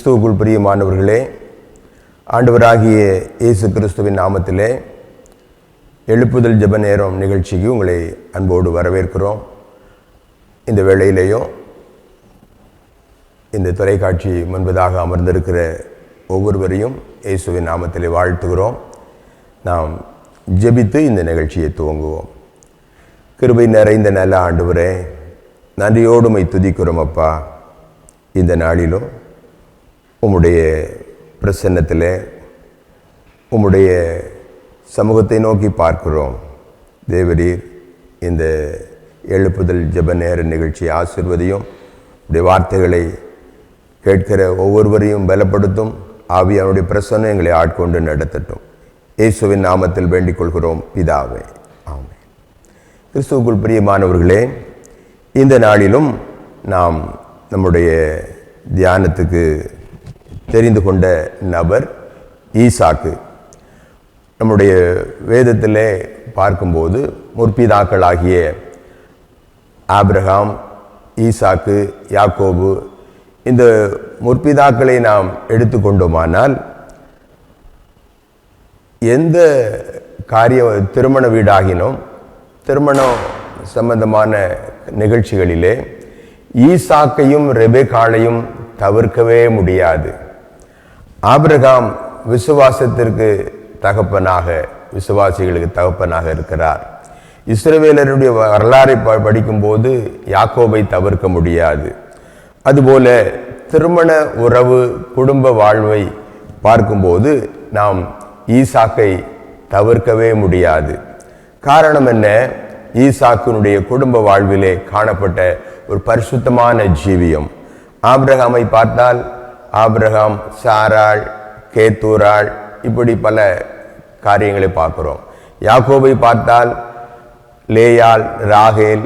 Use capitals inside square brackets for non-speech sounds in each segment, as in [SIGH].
கிறிஸ்துவுக்குள் பிரியமானவர்களே ஆண்டவராகிய இயேசு கிறிஸ்துவின் நாமத்திலே எழுப்புதல் ஜெப நேரம் நிகழ்ச்சிக்கு உங்களை அன்போடு வரவேற்கிறோம். இந்த வேளையிலேயும் இந்த தொலைக்காட்சி முன்பதாக அமர்ந்திருக்கிற ஒவ்வொருவரையும் இயேசுவின் நாமத்திலே வாழ்த்துகிறோம். நாம் ஜெபித்து இந்த நிகழ்ச்சியை துவங்குவோம். கிருபை நிறைந்த நல்ல ஆண்டவரே நன்றியோடுமை துதிக்கிறோம் அப்பா. இந்த நாளிலும் உம்முடைய பிரசன்னத்தில் உம்முடைய சமூகத்தை நோக்கி பார்க்கிறோம். தேவரீர் இந்த எழுப்புதல் ஜப நேர நிகழ்ச்சி ஆசிர்வதியும் உடைய வார்த்தைகளை கேட்கிற ஒவ்வொருவரையும் பலப்படுத்தும் ஆவியானுடைய பிரசன்னம் எங்களை ஆட்கொண்டு நடத்தட்டும். இயேசுவின் நாமத்தில் வேண்டிக் கொள்கிறோம் பிதாவே. ஆமே கிறிஸ்துவுக்குள் பிரியமானவர்களே இந்த நாளிலும் நாம் நம்முடைய தியானத்துக்கு தெரிந்து கொண்ட நபர் ஈசாக்கு. நம்முடைய வேதத்திலே பார்க்கும்போது முற்பிதாக்களாகிய ஆப்ரஹாம் ஈசாக்கு யாக்கோபு இந்த முற்பிதாக்களை நாம் எடுத்துக்கொண்டோமானால் எந்த காரிய திருமண வீடாகினோம் திருமணம் சம்பந்தமான நிகழ்ச்சிகளிலே ஈசாக்கையும் ரெபேக்காளையும் தவிர்க்கவே முடியாது. ஆபிரகாம் விசுவாசத்திற்கு தகப்பனாக விசுவாசிகளுக்கு தகப்பனாக இருக்கிறார். இஸ்ரவேலருடைய வரலாறை ப- படிக்கும்போது யாக்கோபை தவிர்க்க முடியாது. அதுபோல திருமண உறவு குடும்ப வாழ்வை பார்க்கும்போது நாம் ஈசாக்கை தவிர்க்கவே முடியாது. காரணம் என்ன? ஈசாக்கினுடைய குடும்ப வாழ்விலே காணப்பட்ட ஒரு பரிசுத்தமான ஜீவியம். ஆபிரகாமை பார்த்தால் ஆப்ரஹாம் சாராள் கேத்தூராள் இப்படி பல காரியங்களை பார்க்குறோம். யாக்கோபை பார்த்தால் லேயால் ராகேல்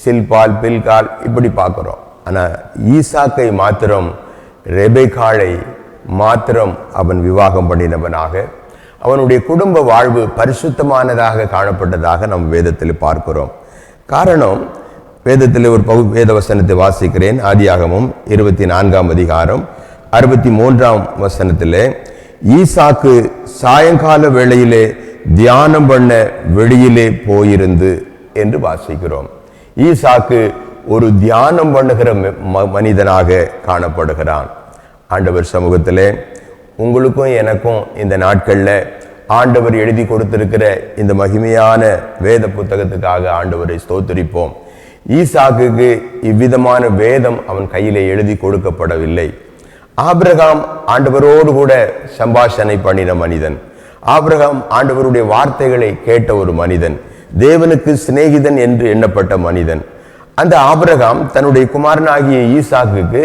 சில்பால் பில்கால் இப்படி பார்க்குறோம். ஆனால் ஈசாக்கை மாத்திரம் ரெபைகாலை மாத்திரம் அவன் விவாகம் பண்ணினவனாக அவனுடைய குடும்ப வாழ்வு பரிசுத்தமானதாக காணப்பட்டதாக நம் வேதத்தில் பார்க்கிறோம். காரணம் வேதத்தில் ஒரு பகு வேதவசனத்தை வாசிக்கிறேன். ஆதியாகமும் இருபத்தி நான்காம் அதிகாரம் அறுபத்தி மூன்றாம் வசனத்திலே ஈசாக்கு சாயங்கால வேளையிலே தியானம் பண்ண வெளியிலே போயிருந்து என்று வாசிக்கிறோம். ஈசாக்கு ஒரு தியானம் பண்ணுகிற ம- ம- மனிதனாக காணப்படுகிறான். ஆண்டவர் சமூகத்திலே உங்களுக்கும் எனக்கும் இந்த நாட்களில் ஆண்டவர் எழுதி கொடுத்திருக்கிற இந்த மகிமையான வேத புத்தகத்துக்காக ஆண்டவரை ஸ்தோத்திரிப்போம். ஈசாக்குக்கு இவ்விதமான வேதம் அவன் கையிலே எழுதி கொடுக்கப்படவில்லை. ஆபிரகாம் ஆண்டவரோடு கூட சம்பாஷணை பண்ணின மனிதன். ஆபிரகாம் ஆண்டவருடைய வார்த்தைகளை கேட்ட ஒரு மனிதன். தேவனுக்கு சிநேகிதன் என்று எண்ணப்பட்ட மனிதன். அந்த ஆபிரகாம் தன்னுடைய குமாரனாகிய ஈசாக்குக்கு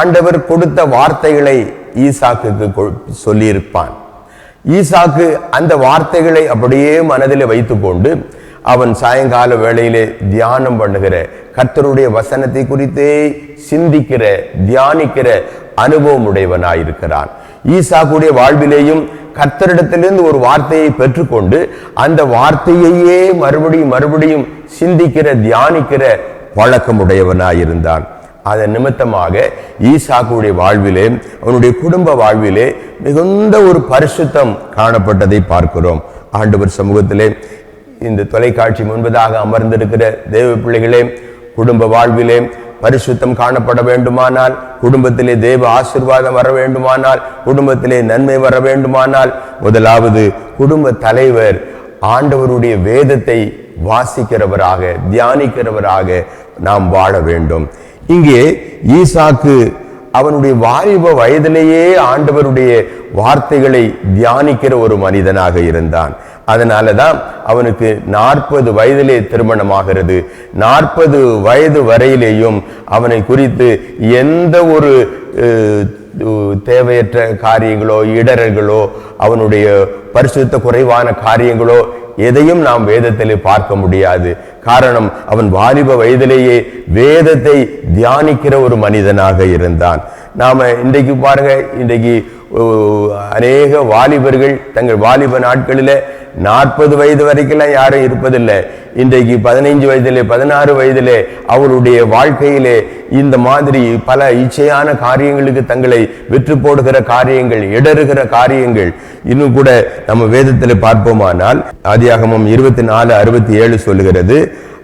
ஆண்டவர் கொடுத்த வார்த்தைகளை ஈசாக்குக்கு சொல்லியிருப்பான். ஈசாக்கு அந்த வார்த்தைகளை அப்படியே மனதில் வைத்துக்கொண்டு அவன் சாயங்கால வேளையிலே தியானம் பண்ணுகிற கர்த்தருடைய வசனத்தை குறித்தே சிந்திக்கிற தியானிக்கிற அனுபவம் உடையவனாயிருக்கிறான் ஈசாக்குடைய வாழ்விலேயும் கர்த்தரிடத்திலிருந்து ஒரு வார்த்தையை பெற்றுக்கொண்டு அந்த வார்த்தையையே மறுபடியும் மறுபடியும் சிந்திக்கிற தியானிக்கிற பழக்கமுடையவனாயிருந்தான். அதன் நிமித்தமாக ஈசாக்குடைய வாழ்விலே அவனுடைய குடும்ப வாழ்விலே மிகுந்த ஒரு பரிசுத்தம் காணப்பட்டதை பார்க்கிறோம். ஆண்டவர் சமூகத்திலே இந்த தொலைக்காட்சி முன்பதாக அமர்ந்திருக்கிற தேவ பிள்ளைகளே குடும்ப வாழ்விலே பரிசுத்தம் காணப்பட வேண்டுமானால் குடும்பத்திலே தேவ ஆசிர்வாதம் வர வேண்டுமானால் குடும்பத்திலே நன்மை வர வேண்டுமானால் முதலாவது குடும்ப தலைவர் ஆண்டவருடைய வேதத்தை வாசிக்கிறவராக தியானிக்கிறவராக நாம் வாழ வேண்டும். இங்கே ஈசாக்கு அவனுடைய வாலிப வயதிலேயே ஆண்டவருடைய வார்த்தைகளை தியானிக்கிற ஒரு மனிதனாக இருந்தான். அதனால தான் அவனுக்கு நாற்பது வயதிலே திருமணமாகிறது. நாற்பது வயது வரையிலேயும் அவனை குறித்து எந்த ஒரு தேவையற்ற காரியங்களோ இடர்களோ அவனுடைய பரிசுத்த குறைவான காரியங்களோ எதையும் நாம் வேதத்திலே பார்க்க முடியாது. காரணம் அவன் வாலிப வயதிலேயே வேதத்தை தியானிக்கிற ஒரு மனிதனாக இருந்தான். நாம் இன்றைக்கு பாருங்க இன்றைக்கு அநேக வாலிபர்கள் தங்கள் வாலிப நாட்களில் நாற்பது வயது வரைக்கெல்லாம் யாரும் இருப்பதில்லை. இன்றைக்கு பதினைஞ்சு வயதிலே பதினாறு வயதிலே அவருடைய வாழ்க்கையிலே இந்த மாதிரி பல இச்சையான காரியங்களுக்கு தங்களை விற்று போடுகிற காரியங்கள் இடறுகிற காரியங்கள் இன்னும் கூட நம்ம வேதத்தில் பார்ப்போமானால் ஆதியாகமம் இருபத்தி நாலு அறுபத்தி ஏழு சொல்லுகிறது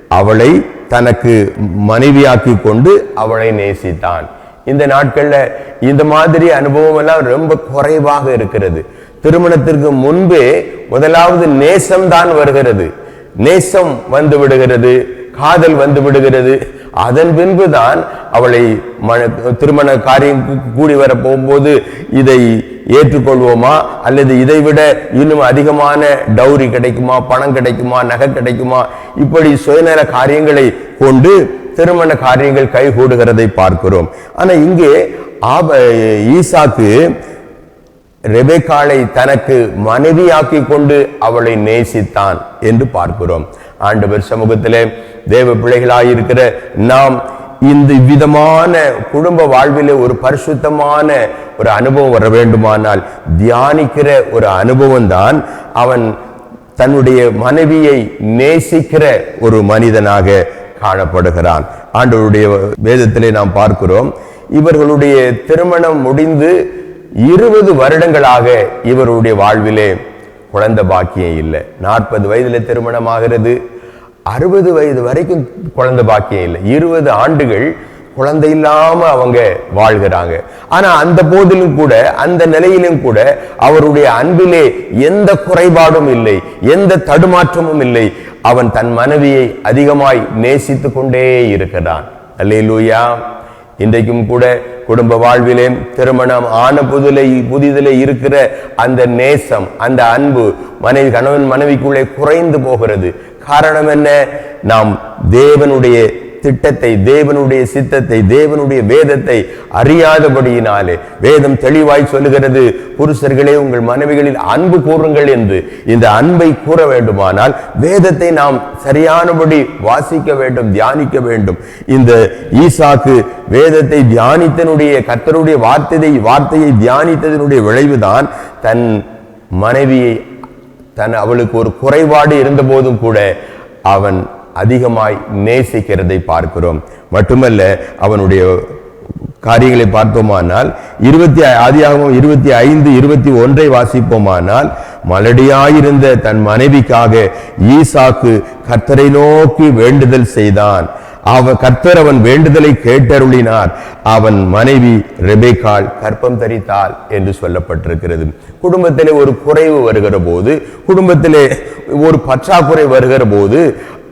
அவளை தனக்கு மனைவியாக்கி கொண்டு அவளை நேசித்தான். இந்த நாட்கள்ல இந்த மாதிரி அனுபவம் எல்லாம் ரொம்ப குறைவாக இருக்கிறது. திருமணத்திற்கு முன்பே முதலாவது நேசம் தான் வருகிறது. நேசம் வந்து விடுகிறது காதல் வந்து விடுகிறது. அதன் பின்புதான் அவளை மன- திருமண காரியம் கூடி வர போகும்போது இதை ஏற்றுக்கொள்வோமா? அல்லது இதை விட இன்னும் அதிகமான டௌரி கிடைக்குமா? பணம் கிடைக்குமா? நகை கிடைக்குமா? இப்படி சுயநல காரியங்களை கொண்டு திருமண காரியங்கள் கைகூடுகிறதை பார்க்கிறோம். ஆனால் இங்கே ஆப ஈசாக்கு ரெபேக்காளை தனக்கு மனைவியாக்கி கொண்டு அவளை நேசித்தான் என்று பார்க்கிறோம். ஆண்டவர் சமூகத்திலே தேவ பிள்ளைகளாயிருக்கிற நாம் இந்த விதமான குடும்ப வாழ்விலே ஒரு பரிசுத்தமான ஒரு அனுபவம் வர வேண்டுமானால் தியானிக்கிற ஒரு அனுபவம் தான் அவன் தன்னுடைய மனைவியை நேசிக்கிற ஒரு மனிதனாக காணப்படுகிறான். ஆண்டவருடைய வேதத்திலே நாம் பார்க்கிறோம் இவர்களுடைய திருமணம் முடிந்து இருபது வருடங்களாக இவருடைய வாழ்விலே குழந்தை பாக்கியம் இல்லை. நாற்பது வயதுல திருமணம் ஆகிறது அறுபது வயது வரைக்கும் குழந்தை பாக்கியம் இல்லை. இருபது ஆண்டுகள் குழந்தை இல்லாம அவங்க வாழ்கிறாங்க. ஆனா அந்த போதிலும் கூட அந்த நிலையிலும் கூட அவருடைய அன்பிலே எந்த குறைபாடும் இல்லை எந்த தடுமாற்றமும் இல்லை. அவன் தன் மனைவியை அதிகமாய் நேசித்து கொண்டே இருக்கிறான். அல்லேலூயா. இன்றைக்கும் கூட குடும்ப வாழ்விலே திருமணம் ஆன புதிலே புதிதிலே இருக்கிற அந்த நேசம் அந்த அன்பு மனைவி கணவன் மனைவிக்குள்ளே குறைந்து போகிறது. காரணம் என்ன? நாம் தேவனுடைய திட்டத்தை தேவனுடைய சித்தத்தை தேவனுடைய வேதத்தை அறியாதபடியினாலே வேதம் தெளிவாய் சொல்லுகிறது புருஷர்களே உங்கள் மனைவிகளில் அன்பு கூறுங்கள் என்று. இந்த அன்பை கூற வேண்டுமானால் வேதத்தை நாம் சரியானபடி வாசிக்க வேண்டும் தியானிக்க வேண்டும். இந்த ஈசாக்கு வேதத்தை தியானித்தனுடைய கத்தருடைய வார்த்தையை வார்த்தையை தியானித்ததனுடைய விளைவுதான் தன் மனைவியை தன் அவளுக்கு ஒரு குறைபாடு இருந்த போதும் கூட அவன் அதிகமாய் நேசிக்கிறதை பார்க்கிறோம். மட்டுமல்ல அவனுடைய காரியங்களை பார்த்தோமானால் இருபத்தி ஆதியாகமம் இருபத்தி ஐந்து இருபத்தி ஒன்றை வாசிப்போமானால் மலடியாயிருந்த தன் மனைவிக்காக ஈசாக்கு கர்த்தரை நோக்கி வேண்டுதல் செய்தான். அவன் கர்த்தர் அவன் வேண்டுதலை கேட்டருளினார். அவன் மனைவி ரெபேக்கால் கற்பம் தரித்தாள் என்று சொல்லப்பட்டிருக்கிறது. குடும்பத்திலே ஒரு குறைவு வருகிற போது குடும்பத்திலே ஒரு பற்றாக்குறை வருகிற போது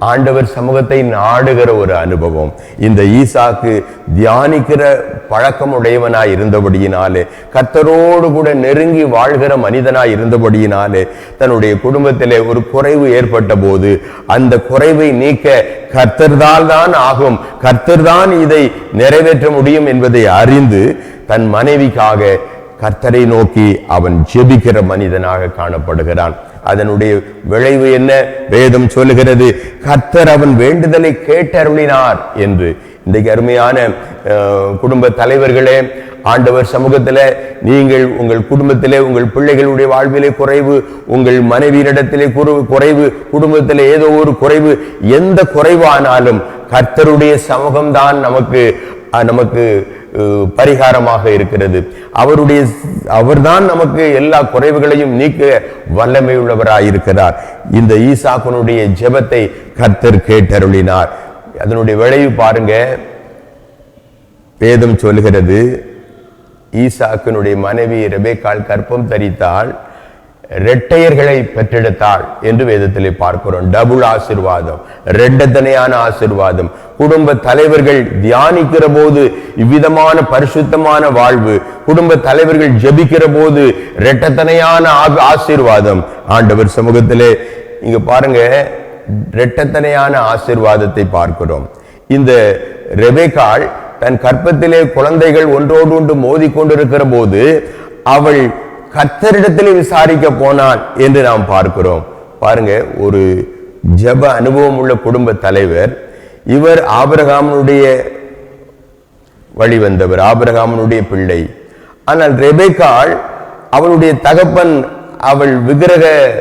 ஆண்டவர் சமூகத்தை நாடுகிற ஒரு அனுபவம். இந்த ஈசாக்கு தியானிக்கிற பழக்கம் உடையவனாய் இருந்தபடியினாலே கர்த்தரோடு கூட நெருங்கி வாழ்கிற மனிதனாய் இருந்தபடியினாலே தன்னுடைய குடும்பத்திலே ஒரு குறைவு ஏற்பட்ட போது அந்த குறைவை நீக்க கர்த்தர்தால் தான் ஆகும். கர்த்தர்தான் இதை நிறைவேற்ற முடியும் என்பதை அறிந்து தன் மனைவிக்காக கர்த்தரை நோக்கி அவன் ஜெபிக்கிற மனிதனாக காணப்படுகிறான். அதனுடைய விளைவு என்ன? வேதம் சொல்லுகிறது கர்த்தர் அவன் வேண்டுதலை கேட்டருளினார் என்று. இன்றைக்கு அருமையான குடும்ப தலைவர்களே ஆண்டவர் சமூகத்தில் நீங்கள் உங்கள் குடும்பத்திலே உங்கள் பிள்ளைகளுடைய வாழ்விலே குறைவு உங்கள் மனைவியினிடத்திலே குறைவு குறைவு குடும்பத்தில் ஏதோ ஒரு குறைவு எந்த குறைவானாலும் கர்த்தருடைய சமூகம்தான் நமக்கு நமக்கு பரிகாரமாக இருக்கிறது. அவருடைய அவர்தான் நமக்கு எல்லா குறைவுகளையும் நீக்க வல்லமை உள்ளவராயிருக்கிறார் இந்த ஈசாக்கனுடைய ஜெபத்தை கர்த்தர் கேட்டருளினார். அதனுடைய விளைவு பாருங்க. வேதம் சொல்கிறது ஈசாக்கனுடைய மனைவி ரெபேக்காள் கற்பம் தரித்தாள். இரட்டையர்களை பெற்றெடுத்தாள் என்று வேதத்திலே பார்க்கிறோம். டபுள் ஆசிர்வாதம் ரெட்டத்தனையான ஆசிர்வாதம். குடும்ப தலைவர்கள் தியானிக்கிற போது இவ்விதமான பரிசுத்தமான வாழ்வு குடும்ப தலைவர்கள் ஜெபிக்கிற போது இரட்டத்தனையான ஆசீர்வாதம். ஆண்டவர் சமூகத்திலே இங்க பாருங்க இரட்டத்தனையான ஆசிர்வாதத்தை பார்க்கிறோம். இந்த ரெபேக்காள் தன் கற்பத்திலே குழந்தைகள் ஒன்றோடு ஒன்று மோதி கொண்டிருக்கிற போது அவள் கத்தரிடத்தில் விசாரிக்க போனான் என்று நாம் பார்க்கிறோம். பாருங்க ஒரு ஜெப அனுபவம் உள்ள குடும்ப தலைவர் இவர் ஆபரகாமனுடைய வழி வந்தவர் பிள்ளை. ஆனால் ரெபேக்காள் அவளுடைய தகப்பன் அவள் விக்கிரக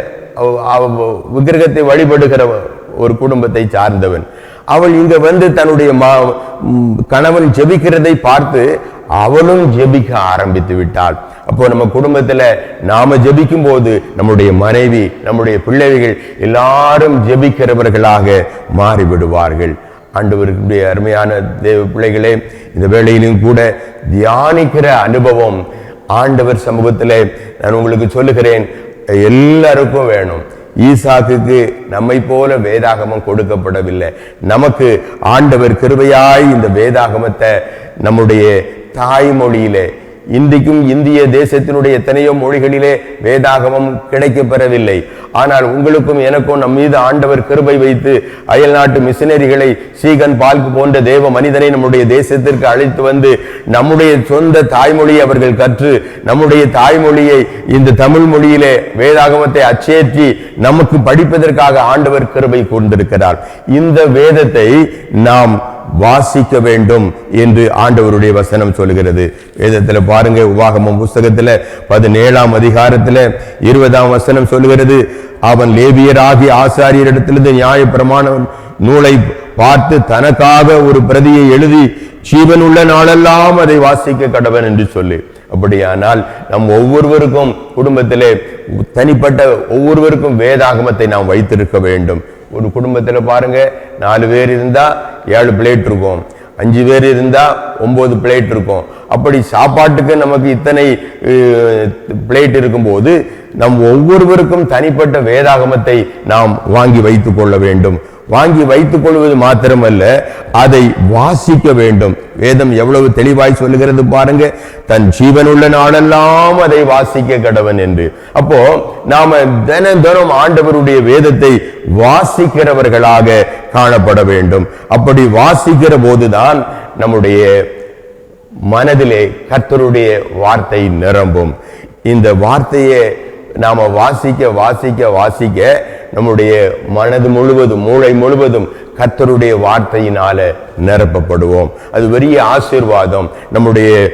விக்கிரகத்தை வழிபடுகிற ஒரு குடும்பத்தை சார்ந்தவன். அவள் இங்க வந்து தன்னுடைய மா- கணவன் ஜெபிக்கிறதை பார்த்து அவளும் ஜெபிக்க ஆரம்பித்து விட்டாள். அப்போ நம்ம குடும்பத்துல நாம ஜபிக்கும் போது நம்முடைய மனைவி நம்முடைய பிள்ளைகள் எல்லாரும் ஜெபிக்கிறவர்களாக மாறிவிடுவார்கள். ஆண்டவருடைய அருமையான தேவ பிள்ளைகளே இந்த வேளையிலும் கூட தியானிக்கிற அனுபவம் ஆண்டவர் சமூகத்தில் நான் உங்களுக்கு சொல்லுகிறேன். எல்லாருக்கும் வேணும். ஈசாக்குக்கு நம்மை போல வேதாகமம் கொடுக்கப்படவில்லை. நமக்கு ஆண்டவர் கிருபையாய் இந்த வேதாகமத்தை நம்முடைய தாய்மொழியிலே இன்றைக்கும் இந்திய தேசத்தினுடைய எத்தனையோ மொழிகளிலே வேதாகமம் கிடைக்கப்பெறவில்லை. ஆனால் உங்களுக்கும் எனக்கும் நம் மீது ஆண்டவர் கிருபை வைத்து அயல் நாட்டு மிஷினரிகளை சீகன் பால்க் போன்ற தேவ மனிதனை நம்முடைய தேசத்திற்கு அழைத்து வந்து நம்முடைய சொந்த தாய்மொழியை அவர்கள் கற்று நம்முடைய தாய்மொழியை இந்த தமிழ் மொழியிலே வேதாகமத்தை அச்சேற்றி நமக்கு படிப்பதற்காக ஆண்டவர் கிருபை கூர்ந்திருக்கிறார். இந்த வேதத்தை நாம் வாசிக்க வேண்டும் என்று ஆண்டவருடைய வசனம் சொல்கிறது வேதத்தில் பாருங்க உபாகமம் புஸ்தகத்தில் பதினேழாம் அதிகாரத்தில் இருபதாம் வசனம் சொல்லுகிறது அவன் லேபியராகி ஆசாரியரிடத்திலிருந்து நியாய பிரமாண நூலை பார்த்து தனக்காக ஒரு பிரதியை எழுதி ஜீவனுள்ள நாளெல்லாம் அதை வாசிக்க கடவன் என்று சொல்லி. அப்படியானால் நம் ஒவ்வொருவருக்கும் குடும்பத்திலே தனிப்பட்ட ஒவ்வொருவருக்கும் வேதாகமத்தை நாம் வைத்திருக்க வேண்டும். ஒரு குடும்பத்தில் பாருங்கள் நாலு பேர் இருந்தால் ஏழு பிளேட் இருக்கும். அஞ்சு பேர் இருந்தால் ஒம்பது பிளேட் இருக்கும். அப்படி சாப்பாட்டுக்கு நமக்கு இத்தனை பிளேட் இருக்கும்போது நம் ஒவ்வொருவருக்கும் தனிப்பட்ட வேதாகமத்தை நாம் வாங்கி வைத்து கொள்ள வேண்டும். வாங்கி வைத்துக் கொள்வது மாத்திரமல்ல அதை வாசிக்க வேண்டும். வேதம் எவ்வளவு தெளிவாய் சொல்லுகிறது பாருங்க தன் ஜீவனுள்ள நாளெல்லாம் அதை வாசிக்க கடவன் என்று. அப்போ நாம தின தினம் ஆண்டவருடைய வேதத்தை வாசிக்கிறவர்களாக காணப்பட வேண்டும். அப்படி வாசிக்கிற போதுதான் நம்முடைய மனதிலே கர்த்தருடைய வார்த்தை நிரம்பும். இந்த வார்த்தையை நாம வாசிக்க வாசிக்க வாசிக்க நம்முடைய மனது முழுவதும் மூளை முழுவதும் கர்த்தருடைய வார்த்தையினால நிரப்பப்படுவோம். அது பெரிய ஆசீர்வாதம். நம்முடைய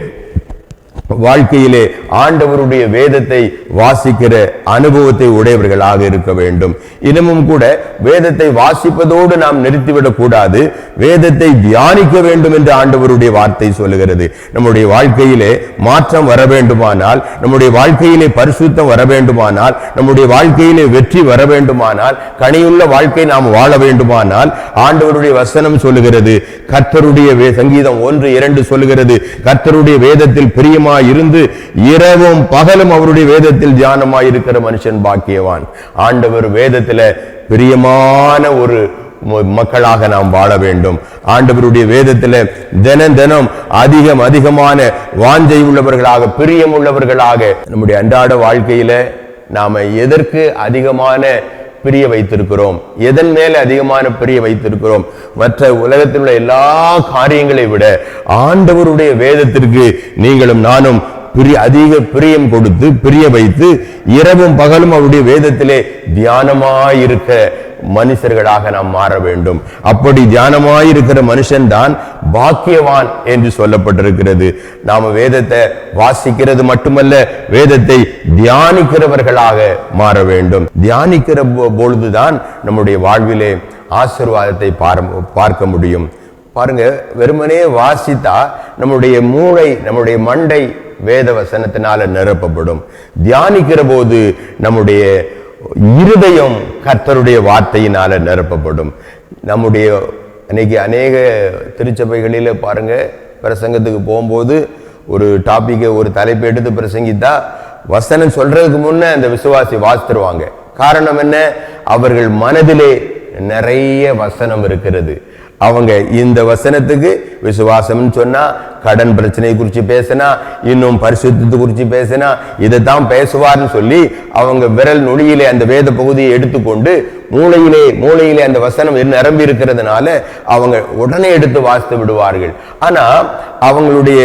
வாழ்க்கையிலே ஆண்டவருடைய வேதத்தை வாசிக்கிற அனுபவத்தை உடையவர்களாக இருக்க வேண்டும். இன்னமும் கூட வேதத்தை வாசிப்பதோடு நாம் நிறுத்திவிடக் கூடாது. வேதத்தை தியானிக்க வேண்டும் என்று ஆண்டவருடைய வார்த்தை சொல்லுகிறது. நம்முடைய வாழ்க்கையிலே மாற்றம் வர வேண்டுமானால் நம்முடைய வாழ்க்கையிலே பரிசுத்தம் வர வேண்டுமானால் நம்முடைய வாழ்க்கையிலே வெற்றி வர வேண்டுமானால் கனியுள்ள வாழ்க்கை நாம் வாழ வேண்டுமானால் ஆண்டவருடைய வசனம் சொல்லுகிறது. கர்த்தருடைய வே- சங்கீதம் ஒன்று இரண்டு சொல்லுகிறது. கர்த்தருடைய வேதத்தில் பிரியமாய் இருந்து இரவும் பகலும் அவருடைய வேதத்தில் தியானமாய் இருக்கிற மனுஷன் பாக்கியவான். ஆண்டவர் வேதத்துல பிரியமான ஒரு ம- மக்களாக நாம் வாழ வேண்டும். ஆண்டவருடைய வேதத்தில் தினம் தினம் அதிகம் அதிகமான வாஞ்சை உள்ளவர்களாக பிரியம் உள்ளவர்களாக நம்முடைய அன்றாட வாழ்க்கையில நாம எதற்கு அதிகமான பிரிய வைத்திருக்கிறோம். எதன் மேலே அதிகமான பிரிய வைத்திருக்கிறோம்? மற்ற உலகத்தில் உள்ள எல்லா காரியங்களை விட ஆண்டவருடைய வேதத்திற்கு நீங்களும் நானும் பிரிய அதிக பிரியம் கொடுத்து பிரிய வைத்து இரவும் பகலும் அவருடைய வேதத்திலே தியானமாயிருக்க மனுஷர்களாக நாம் மாற வேண்டும். அப்படி தியானமாயிருக்கிற மனுஷன் தான் பாக்கியவான் என்று சொல்லப்பட்டிருக்கிறது. நாம வேதத்தை வாசிக்கிறது மட்டுமல்ல வேதத்தை தியானிக்கிறவர்களாக மாற வேண்டும். தியானிக்கிற பொழுதுதான் நம்முடைய வாழ்விலே ஆசீர்வாதத்தை பார்க்க முடியும். பாருங்க வெறுமனே வாசித்தா நம்முடைய மூளை நம்முடைய மண்டை வேத வசனத்தினால நிரப்பப்படும். தியானிக்கிற போது நம்முடைய இருதயம் கர்த்தருடைய வார்த்தையினால நிரப்பப்படும். நம்முடைய அன்னைக்கு அநேக திருச்சபைகளில் பாருங்க பிரசங்கத்துக்கு போகும்போது ஒரு டாப்பிக்கை ஒரு தலைப்பு எடுத்து பிரசங்கித்தா வசனம் சொல்றதுக்கு முன்னே அந்த விசுவாசி வாசித்துருவாங்க. காரணம் என்ன? அவர்கள் மனதிலே நிறைய வசனம் இருக்கிறது. அவங்க இந்த வசனத்துக்கு விசுவாசம்னு சொன்னா கடன் பிரச்சனை குறித்து பேசினா இன்னும் பரிசுத்தத்தை குறித்து பேசினா இதைத்தான் பேசுவார்னு சொல்லி அவங்க விரல் நுனியிலே அந்த வேத பகுதியை எடுத்துக்கொண்டு மூளையிலே மூளையிலே அந்த வசனம் நிரம்பி இருக்கிறதுனால அவங்க உடனே எடுத்து வாசித்து விடுவார்கள். ஆனால் அவங்களுடைய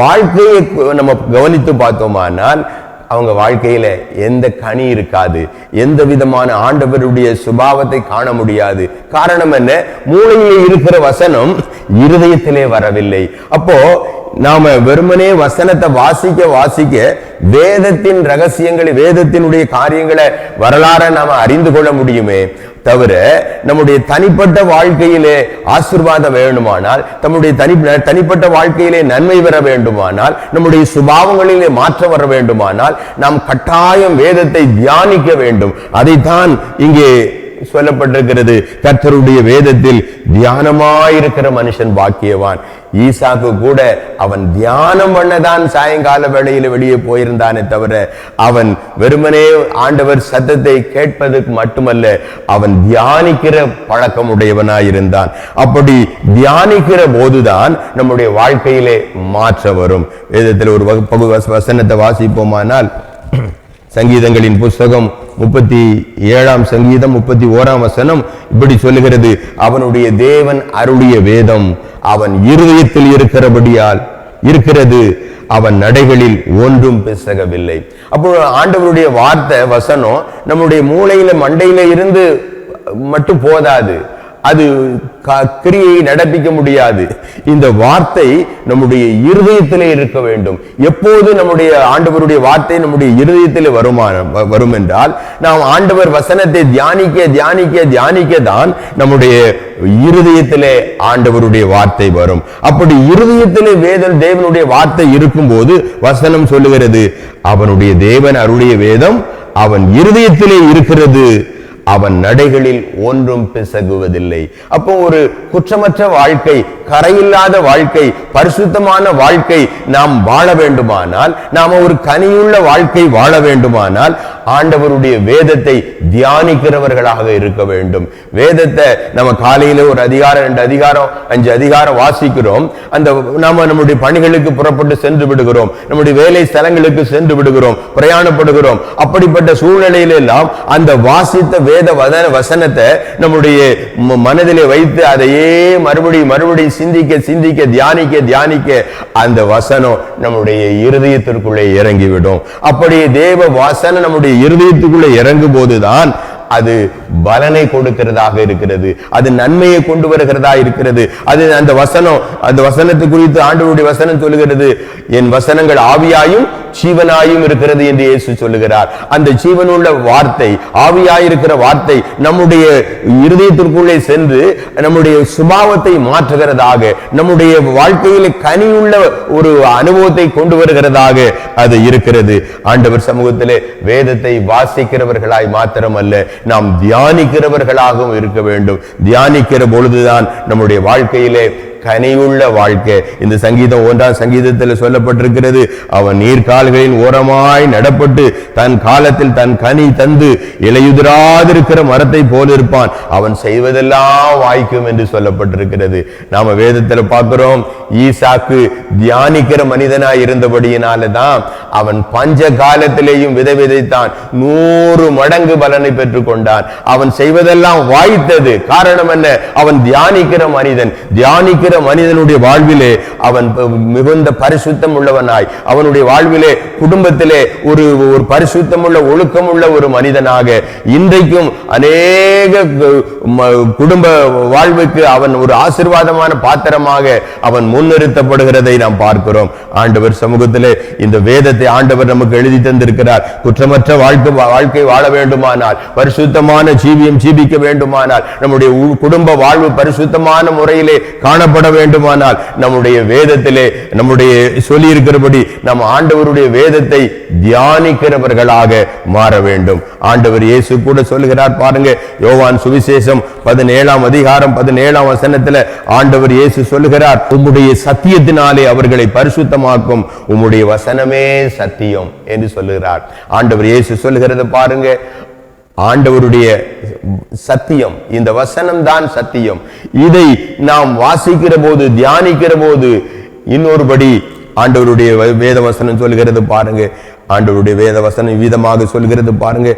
வாழ்க்கையை நம்ம கவனித்து பார்த்தோமானால் அவங்க வாழ்க்கையில எந்த கனி இருக்காது. எந்த விதமான ஆண்டவருடைய சுபாவத்தை காண முடியாது. காரணம் என்ன? மூளையிலே இருக்கிற வசனம் இருதயத்திலே வரவில்லை. அப்போ நாம வெறுமனே வசனத்தை வாசிக்க வாசிக்க வேதத்தின் ரகசியங்களை வேதத்தினுடைய காரியங்களை வரலாற நாம அறிந்து கொள்ள முடியுமே தவிர நம்முடைய தனிப்பட்ட வாழ்க்கையிலே ஆசிர்வாதம் வேண்டுமானால் நம்முடைய தனி தனிப்பட்ட வாழ்க்கையிலே நன்மை பெற வேண்டுமானால் நம்முடைய சுபாவங்களிலே மாற்றம் வர வேண்டுமானால் நாம் கட்டாயம் வேதத்தை தியானிக்க வேண்டும். அதைத்தான் இங்கே சொல்லப்பட்டிருக்கிறது. கர்த்தருடைய வேதத்தில் தியானமாயிருக்கிற மனுஷன் பாக்கியவான். ஈசாக்கு கூட அவன் தியானம் பண்ணதான் சாயங்கால வேளையில வெளியே போயிருந்தானே தவிர அவன் வெறுமனே ஆண்டவர் சத்தத்தை கேட்பதற்கு மட்டுமல்ல அவன் தியானிக்கிற பழக்கம் உடையவனாயிருந்தான் அப்படி தியானிக்கிற போதுதான் நம்முடைய வாழ்க்கையிலே மாற்றம் வரும். வேதத்தில் ஒரு வகு- பகு வச- வசனத்தை வாசிப்போமானால் சங்கீதங்களின் புஸ்தகம் முப்பத்தி ஏழாம் சங்கீதம் முப்பத்தி ஓராம் வசனம் இப்படி சொல்லுகிறது அவனுடைய தேவன் அருளிய வேதம் அவன் இருதயத்தில் இருக்கிறபடியால் இருக்கிறது அவன் நடைகளில் ஒன்றும் பிசகவில்லை. அப்போ ஆண்டவருடைய வார்த்தை வசனம் நம்முடைய மூளையில மண்டையில இருந்து மட்டும் போதாது. அது க- கிரியை நடப்பிக்க முடியாது. இந்த வார்த்தை நம்முடைய இருதயத்திலே இருக்க வேண்டும். எப்போது நம்முடைய ஆண்டவருடைய வார்த்தை நம்முடைய இருதயத்திலே வருமான வரும் என்றால் நாம் ஆண்டவர் வசனத்தை தியானிக்க தியானிக்க தியானிக்க தான் நம்முடைய இருதயத்திலே ஆண்டவருடைய வார்த்தை வரும். அப்படி இருதயத்திலே வேதம் தேவனுடைய வார்த்தை இருக்கும்போது வசனம் சொல்லுகிறது அவனுடைய தேவன் அருடைய வேதம் அவன் இருதயத்திலே இருக்கிறது. அவன் நடைகளில் ஒன்றும் பிசகுவதில்லை. அப்போ ஒரு குற்றமற்ற வாழ்க்கை கரையில்லாத வாழ்க்கை பரிசுத்தமான வாழ்க்கை நாம் வாழ வேண்டுமானால் நாம் ஒரு கனியுள்ள வாழ்க்கை வாழ வேண்டுமானால் ஆண்டவருடைய வேதத்தை தியானிக்கிறவர்களாக இருக்க வேண்டும். வேதத்தை நம்ம காலையில ஒரு அதிகாரம் ரெண்டு அதிகாரம் அஞ்சு அதிகாரம் வாசிக்கிறோம். அந்த நாம நம்முடைய பணிகளுக்கு புறப்பட்டு சென்று விடுகிறோம். நம்முடைய வேலை ஸ்தலங்களுக்கு சென்று விடுகிறோம். பிரயாணப்படுகிறோம். அப்படிப்பட்ட சூழ்நிலையில எல்லாம் அந்த வாசித்த வேத வதன வசனத்தை நம்முடைய மனதிலே வைத்து அதையே மறுபடியும் மறுபடியும் சிந்திக்க சிந்திக்க தியானிக்க தியானிக்க அந்த வசனம் நம்முடைய இருதயத்திற்குள்ளே இறங்கிவிடும். அப்படி தேவ வசனம் நம்முடைய இருதயத்துக்குள்ளே இறங்கும் போதுதான் அது பலனை கொடுக்கிறதாக இருக்கிறது. அது நன்மையை கொண்டு வருகிறதா இருக்கிறது. அது அந்த வசனம் அந்த வசனத்தை குறித்து ஆண்டவருடைய வசனம் சொல்லுகிறது. என் வசனங்கள் ஆவியாயும் ஜீவனாயும் இருக்கிறது என்று இயேசு சொல்லுகிறார். அந்த ஜீவனுள்ள வார்த்தை ஆவியாயிருக்கிற வார்த்தை நம்முடைய இருதயத்திற்குள்ளே சென்று நம்முடைய சுபாவத்தை மாற்றுகிறதாக நம்முடைய வாழ்க்கையில் கனியுள்ள ஒரு அனுபவத்தை கொண்டு வருகிறதாக அது இருக்கிறது. ஆண்டவர் சமூகத்திலே வேதத்தை வாசிக்கிறவர்களாய் மாத்திரமல்ல நாம் தியானிக்கிறவர்களாகவும் இருக்க வேண்டும். தியானிக்கிற பொழுதுதான் நம்முடைய வாழ்க்கையிலே கனியுள்ள வாழ்க்கை. இந்த சங்கீதம் ஒன்றாம் சங்கீதத்தில் சொல்லப்பட்டிருக்கிறது. அவன் நீர்கால்களின் ஓரமாய் நடப்பட்டு தன் காலத்தில் தன் கனி தந்து இலையுதிராதிருக்கிற மரத்தை போல இருப்பான். அவன் செய்வதெல்லாம் வாய்க்கும் என்று சொல்லப்பட்டிருக்கிறது. நாம வேதத்தில் பார்க்கிறோம் ஈசாக்கு தியானிக்கிற மனிதனாய் இருந்தபடியினால தான் அவன் பஞ்ச காலத்திலேயும் விதை விதைத்தான். நூறு மடங்கு பலனை பெற்றுக் கொண்டான் அவன் செய்வதெல்லாம் வாய்த்தது. காரணம் என்ன? அவன் தியானிக்கிற மனிதன். தியானிக்கிற மனிதனுடைய வாழ்விலே அவன் மிகுந்த பரிசுத்தம் உள்ளவனாய். அவனுடைய வாழ்விலே குடும்பத்திலே ஒரு ஒரு பரிசுத்தம் உள்ள ஒழுக்கம் உள்ள ஒரு மனிதனாக இன்றைக்கும் அநேக குடும்ப வாழ்வுக்கு அவன் ஒரு ஆசிர்வாதமான பாத்திரமாக அவன் முன்னிறுத்தப்படுகிறதை நாம் பார்க்கிறோம். ஆண்டவர் சமூகத்திலே இந்த வேதத்தை ஆண்டவர் நமக்கு எழுதி தந்திருக்கிறார். குற்றமற்ற வாழ்க்கை வாழ்க்கை வாழ வேண்டுமானால் பரிசுத்தமான ஜீவியம் ஜீவிக்க வேண்டுமானால் நம்முடைய குடும்ப வாழ்வு பரிசுத்தமான முறையிலே காணப்பட வேண்டுமானால் நம்முடைய வேதத்திலே நம்முடைய சொல்லி இருக்கிறபடி நம் ஆண்டவருடைய வேதத்தை தியானிக்கிறவர்களாக மாற வேண்டும். ஆண்டவர் இயேசு கூட சொல்லுகிறார் பாருங்க யோவான் சுவிசேஷம் பதினேழாம் அதிகாரம் பதினேழாம் வசனத்துல ஆண்டவர் இயேசு சொல்லுகிறார் உம்முடைய சத்தியத்தினாலே அவர்களை பரிசுத்தமாக்கும். உம்முடைய வசனமே சத்தியம் என்று சொல்லுகிறார். ஆண்டவர் இயேசு சொல்லுகிறத பாருங்க ஆண்டவருடைய சத்தியம் இந்த வசனம் தான் சத்தியம். இதை நாம் வாசிக்கிற போது தியானிக்கிற போது இன்னொருபடி ஆண்டவருடைய வேத வசனம் சொல்கிறது பாருங்க. ஆண்டவருடைய வேத வசனம் விதமாக சொல்கிறது பாருங்க.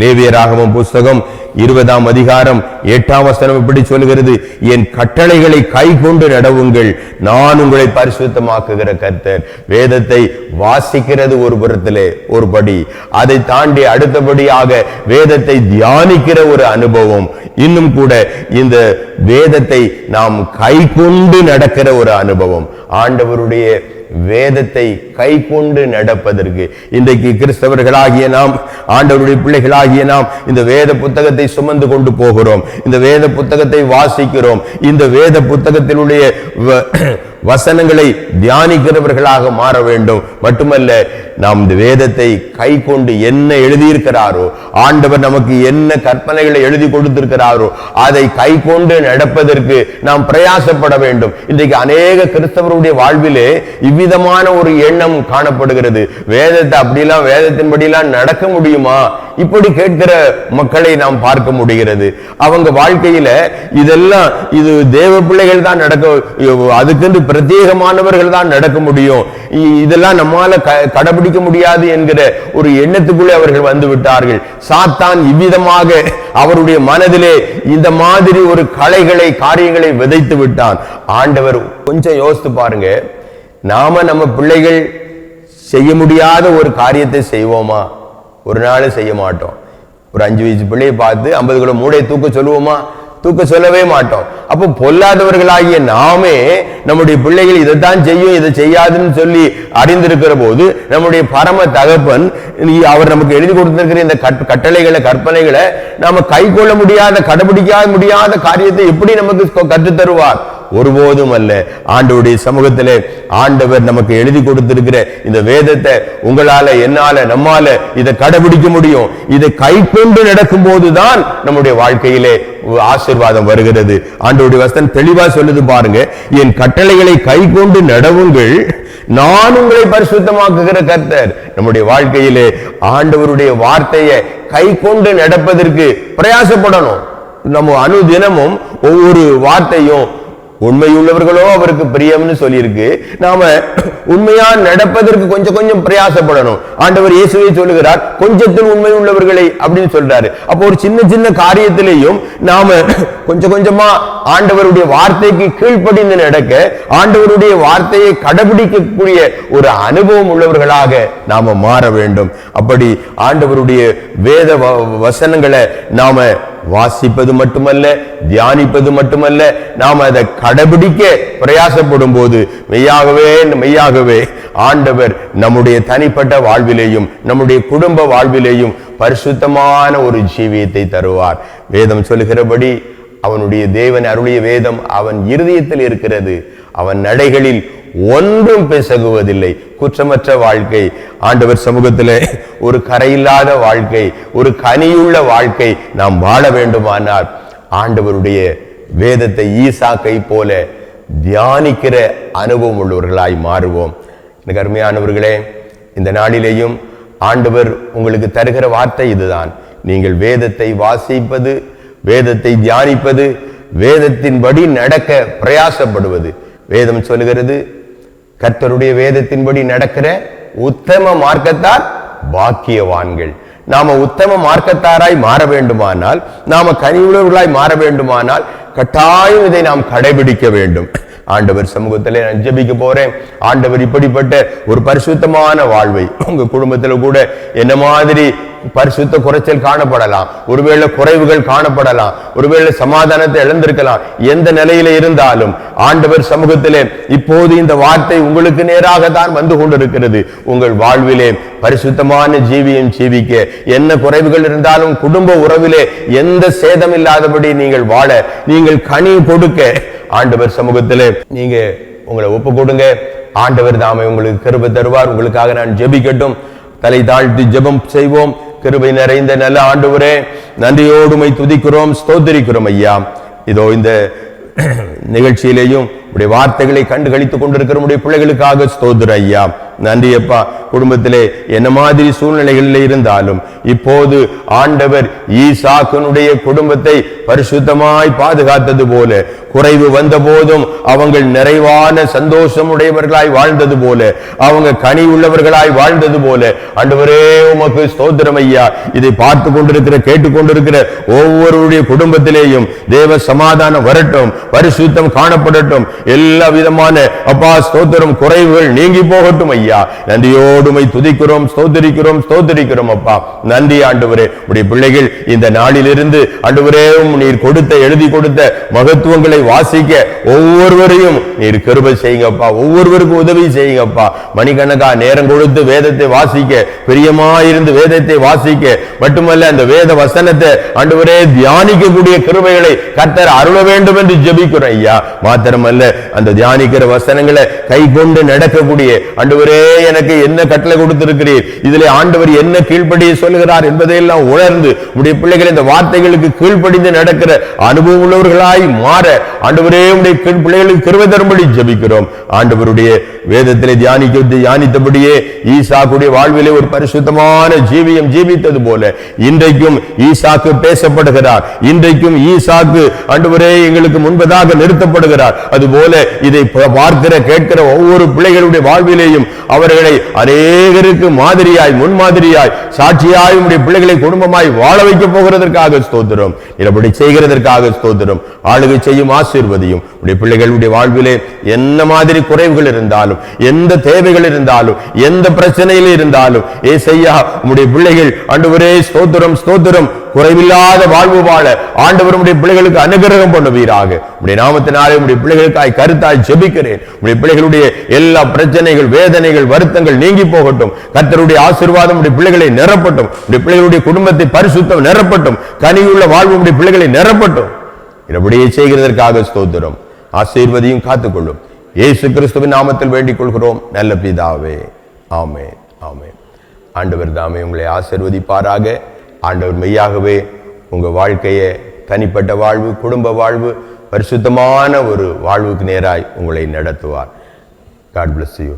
லேவியராகவும் புஸ்தகம் இருபதாம் அதிகாரம் எட்டாம் வசனம் இப்படி சொல்கிறது என் கட்டளைகளை கை கொண்டு நடவுங்கள் நான் உங்களை பரிசுத்தமாக்குகிற கர்த்தர். வேதத்தை வாசிக்கிறது ஒரு புறத்திலே ஒரு படி அதை தாண்டி அடுத்தபடியாக வேதத்தை தியானிக்கிற ஒரு அனுபவம் இன்னும் கூட இந்த வேதத்தை நாம் கை கொண்டு நடக்கிற ஒரு அனுபவம். ஆண்டவருடைய வேதத்தை கை கொண்டு நடப்பதற்கு. இன்றைக்கு கிறிஸ்தவர்களாகிய நாம் ஆண்டவருடைய பிள்ளைகளாகிய நாம் இந்த வேத புத்தகத்தை சுமந்து கொண்டு போகிறோம். இந்த வேத புத்தகத்தை வாசிக்கிறோம். இந்த வேத புத்தகத்தினுடைய வ- வசனங்களை தியானிக்கிறவர்களாக மாற வேண்டும். மட்டுமல்ல நாம் இந்த வேதத்தை கை கொண்டு என்ன எழுதியிருக்கிறாரோ ஆண்டவர் நமக்கு என்ன கற்பனைகளை எழுதி கொடுத்திருக்கிறாரோ அதை கை கொண்டு நடப்பதற்கு நாம் பிரயாசப்பட வேண்டும். இன்றைக்கு அநேக கிறிஸ்தவருடைய வாழ்விலே இவ்விதமான ஒரு எண்ணம் காணப்படுகிறது. வேதத்தை அப்படிலாம் வேதத்தின்படிலாம் நடக்க முடியுமா? இப்படி கேட்கிற மக்களை நாம் பார்க்க முடிகிறது. அவங்க வாழ்க்கையில இதெல்லாம் இது தேவ பிள்ளைகள் தான் நடக்க அதுக்கென்று பிரத்யேகமானவர்கள் தான் நடக்க முடியும். இதெல்லாம் நம்மால க- கடைபிடிக்க முடியாது என்கிற ஒரு எண்ணத்துக்குள்ளே அவர்கள் வந்து விட்டார்கள் சாத்தான் இவ்விதமாக அவருடைய மனதிலே இந்த மாதிரி ஒரு கலைகளை காரியங்களை விதைத்து விட்டான். ஆண்டவர் கொஞ்சம் யோசித்து பாருங்க. நாம நம்ம பிள்ளைகள் செய்ய முடியாத ஒரு காரியத்தை செய்வோமா? ஒரு நாள் செய்ய மாட்டோம். ஒரு அஞ்சு வயசு பிள்ளையை பார்த்து ஐம்பது கிலோ மூடையை தூக்க சொல்லுவோமா? தூக்க சொல்லவே மாட்டோம். அப்போ பொல்லாதவர்களாகிய நாமே நம்முடைய பிள்ளைகள் இதைத்தான் செய்யும் இதை செய்யாதுன்னு சொல்லி அறிந்திருக்கிற போது நம்முடைய பரம தகப்பன் அவர் நமக்கு எழுதி கொடுத்திருக்கிற இந்த கட்டளைகளை கற்பனைகளை நாம கை கொள்ள முடியாத கடைபிடிக்க முடியாத காரியத்தை எப்படி நமக்கு கற்றுத் தருவார்? ஒருபோதும் அல்ல. ஆண்டவருடைய சமூகத்திலே ஆண்டவர் நமக்கு எழுதி கொடுத்திருக்கிற இந்த வேதத்தை உங்களால என்னால நம்மால இதை கடைபிடிக்க முடியும். இதை கை கொண்டு நடக்கும் போதுதான் நம்முடைய வாழ்க்கையிலே ஆசீர்வாதம் வருகிறது. ஆண்டவருடைய வசனம் தெளிவா சொல்லுது பாருங்க. என் கட்டளைகளை கை கொண்டு நடவுங்கள். நான் உங்களை பரிசுத்தமாக்குகிற கர்த்தர். நம்முடைய வாழ்க்கையிலே ஆண்டவருடைய வார்த்தையை கை கொண்டு நடப்பதற்கு பிரயாசப்படணும். நம்ம அனுதினமும் ஒவ்வொரு வார்த்தையும் உண்மையுள்ளவர்களோ அவருக்கு பிரியம்னு சொல்லியிருக்கு. நாம உண்மையா நடப்பதற்கு கொஞ்சம் கொஞ்சம் பிரயாசப்படணும். ஆண்டவர் இயேசுவை சொல்லுகிறார் கொஞ்சத்தில் உண்மை உள்ளவர்களை அப்படின்னு சொல்றாரு. அப்போ ஒரு சின்ன சின்ன காரியத்திலேயும் நாம கொஞ்சம் கொஞ்சமா ஆண்டவருடைய வார்த்தைக்கு கீழ்ப்படிந்து நடக்க ஆண்டவருடைய வார்த்தையை கடைபிடிக்கக்கூடிய ஒரு அனுபவம் உள்ளவர்களாக நாம மாற வேண்டும். அப்படி ஆண்டவருடைய வேத வ- வசனங்களை நாம வாசிப்பது மட்டுமல்ல தியானிப்பது மட்டுமல்ல நாம் அதை கடைபிடிக்க பிரயாசப்படும் போது மெய்யாகவே மெய்யாகவே ஆண்டவர் நம்முடைய தனிப்பட்ட வாழ்விலேயும் நம்முடைய குடும்ப வாழ்விலேயும் பரிசுத்தமான ஒரு ஜீவியத்தை தருவார். வேதம் சொல்லுகிறபடி அவனுடைய தேவன் அருளிய வேதம் அவன் இருதயத்தில் இருக்கிறது. அவன் நடைகளில் ஒன்றும் பிசகுவதில்லை. குற்றமற்ற வாழ்க்கை. ஆண்டவர் சமூகத்திலே ஒரு கரையில்லாத வாழ்க்கை ஒரு கனியுள்ள வாழ்க்கை நாம் வாழ வேண்டுமானால் ஆண்டவருடைய வேதத்தை ஈசாக்கை போல தியானிக்கிற அனுபவம் உள்ளவர்களாய் மாறுவோம். எனக்கு அருமையானவர்களே இந்த நாளிலேயும் ஆண்டவர் உங்களுக்கு தருகிற வார்த்தை இதுதான். நீங்கள் வேதத்தை வாசிப்பது வேதத்தை தியானிப்பது வேதத்தின்படி நடக்க பிரயாசப்படுவது. வேதம் சொல்லுகிறது கர்த்தருடைய வேதத்தின்படி நடக்கிற உத்தம மார்க்கத்தார் பாக்கியவான்கள். நாம உத்தம மார்க்கத்தாராய் மாற வேண்டுமானால் நாம கனிவுள்ளவர்களாய் மாற வேண்டுமானால் கட்டாயம் இதை நாம் கடைபிடிக்க வேண்டும். ஆண்டவர் சமூகத்திலே நான் ஜெபிக்க போறேன். ஆண்டவர் இப்படிப்பட்ட ஒரு பரிசுத்தமான வாழ்வை உங்க குடும்பத்தில் கூட என்ன மாதிரி பரிசுத்த குறைச்சல் காணப்படலாம். ஒருவேளை குறைவுகள் காணப்படலாம். ஒருவேளை சமாதானத்தை இழந்திருக்கலாம். எந்த நிலையில இருந்தாலும் ஆண்டவர் சமூகத்திலே இப்போது இந்த வார்த்தை உங்களுக்கு நேராக தான் வந்து கொண்டிருக்கிறது. உங்கள் வாழ்விலே பரிசுத்தமான ஜீவியம் ஜீவிக்க என்ன குறைவுகள் இருந்தாலும் குடும்ப உறவிலே எந்த சேதம் இல்லாதபடி நீங்கள் வாழ நீங்கள் கனி கொடுக்க ஆண்டவர் சமூகத்திலே நீங்க உங்களை ஒப்பு கொடுங்க ஆண்டவர் தாமே உங்களுக்கு கருவை தருவார். உங்களுக்காக நான் ஜெபிக்கட்டும். தலை தாழ்த்தி ஜெபம் செய்வோம். கிருபை நிறைந்த நல்ல ஆண்டவரே நன்றியோடுமை துதிக்கிறோம் ஸ்தோத்திரிக்கிறோம் ஐயா. இதோ இந்த [CLEARS THROAT] நிகழ்ச்சியிலேயும் உடைய வார்த்தைகளை கண்டு கழித்துக் கொண்டிருக்கிற உடைய பிள்ளைகளுக்காக ஸ்தோத்திர ஐயா. நன்றி அப்பா குடும்பத்திலே என்ன மாதிரி சூழ்நிலைகளில் இருந்தாலும் இப்போது ஆண்டவர் ஈசாக்கனுடைய குடும்பத்தை பரிசுத்தமாய் பாதுகாத்தது போல குறைவு வந்த போதும் அவங்கள் நிறைவான சந்தோஷம் உடையவர்களாய் வாழ்ந்தது போல அவங்க கனி உள்ளவர்களாய் வாழ்ந்தது போல அன்றுவரே உமக்கு ஸ்தோத்திரம் ஐயா. இதை பார்த்து கொண்டிருக்கிற கேட்டுக்கொண்டிருக்கிற ஒவ்வொருடைய குடும்பத்திலேயும் தேவ சமாதானம் வரட்டும் பரிசுத்தம் காணப்படட்டும். எல்லா விதமான அப்பா ஸ்தோத்திரம் குறைவுகள் நீங்கி போகட்டும் ஐயா. ஐயா நன்றியோடுமை துதிக்கிறோம் ஸ்தோத்திரிக்கிறோம் ஸ்தோத்திரிக்கிறோம் அப்பா. நன்றி ஆண்டவரே. உடைய பிள்ளைகள் இந்த நாளிலிருந்து ஆண்டவரே நீர் கொடுத்த எழுதி கொடுத்த மகத்துவங்களை வாசிக்க ஒவ்வொருவரையும் நீர் கிருபை செய்யுங்கப்பா. ஒவ்வொருவருக்கும் உதவி செய்யுங்கப்பா. மணிக்கணக்கா நேரம் கொடுத்து வேதத்தை வாசிக்க பிரியமாயிருந்து வேதத்தை வாசிக்க மட்டுமல்ல அந்த வேத வசனத்தை ஆண்டவரே தியானிக்கக்கூடிய கிருபைகளை கத்தர் அருள வேண்டும் என்று ஜெபிக்கிறோம் ஐயா. மாத்திரமல்ல அந்த தியானிக்கிற வசனங்களை கை கொண்டு நடக்கக்கூடிய ஆண்டவரே எனக்கு என்ன கட்டளை கொடுத்திருக்கிறீர்? இதிலே ஆண்டவர் என்ன கீழ்ப்படிய சொல்லுகிறார் என்பதையெல்லாம் உணர்ந்து உடைய பிள்ளைகள் இந்த வார்த்தைகளுக்கு கீழ்ப்படிந்து நடக்கிற அனுபவம் உள்ளவர்களாய் மாற ஆண்டவரே உடைய கீழ் பிள்ளைகளுக்கு கிருவை தரும்படி ஜபிக்கிறோம். ஆண்டவருடைய வேதத்திலே தியானிக்க தியானித்தபடியே ஈசாக்குடைய வாழ்விலே ஒரு பரிசுத்தமான ஜீவியம் ஜீவித்தது போல இன்றைக்கும் ஈசாக்கு பேசப்படுகிறார். இன்றைக்கும் ஈசாக்கு ஆண்டவரே எங்களுக்கு முன்பதாக நிறுத்தப்படுகிறார். அதுபோல இதை பார்க்கிற கேட்கிற ஒவ்வொரு பிள்ளைகளுடைய வாழ்விலேயும் அவர்களை அநேகருக்கு மாதிரியாய் முன்மாதிரியாய் சாட்சியாய் உடைய பிள்ளைகளை குடும்பமாய் வாழ வைக்க போகிறதற்காக ஸ்தோத்திரம். இப்படி செய்கிறதற்காக ஸ்தோத்திரம். ஆளுகை செய்யும் ஆசீர்வதியும். உடைய பிள்ளைகளுடைய வாழ்விலே என்ன மாதிரி குறைவுகள் இருந்தாலும் எந்த தேவைகள் இருந்தாலும் எந்த பிரச்சனையில் இருந்தாலும் ஏ செய்யா உடைய பிள்ளைகள் ஆண்டவரே ஸ்தோத்திரம் ஸ்தோத்திரம். குறைவில்லாத வாழ்வு வாழ ஆண்டவர் உடைய பிள்ளைகளுக்கு அனுகிரகம் பண்ணுவீராக. உடைய நாமத்தினாலே உடைய பிள்ளைகளுக்காய் கருத்தாய் ஜெபிக்கிறேன். உடைய பிள்ளைகளுடைய எல்லா பிரச்சனைகள் வேதனைகள் வேதனைகள் வருத்தங்கள் நீங்கி போகட்டும். கத்தருடைய ஆசீர்வாதம் உடைய பிள்ளைகளை நிரப்பட்டும். உடைய பிள்ளைகளுடைய குடும்பத்தை பரிசுத்தம் நிரப்பட்டும். கனியுள்ள வாழ்வு உடைய பிள்ளைகளை நிரப்பட்டும். இப்படியே செய்கிறதற்காக ஸ்தோத்திரம். ஆசீர்வதியும் காத்துக்கொள்ளும். இயேசு கிறிஸ்துவின் நாமத்தில் வேண்டிக் கொள்கிறோம் நல்ல பிதாவே. ஆமே ஆமே ஆண்டவர் தாமே உங்களை ஆசிர்வதிப்பாராக. ஆண்டவர் மெய்யாகவே உங்கள் வாழ்க்கையை தனிப்பட்ட வாழ்வு குடும்ப வாழ்வு பரிசுத்தமான ஒரு வாழ்வுக்கு நேராய் உங்களை நடத்துவார். God bless you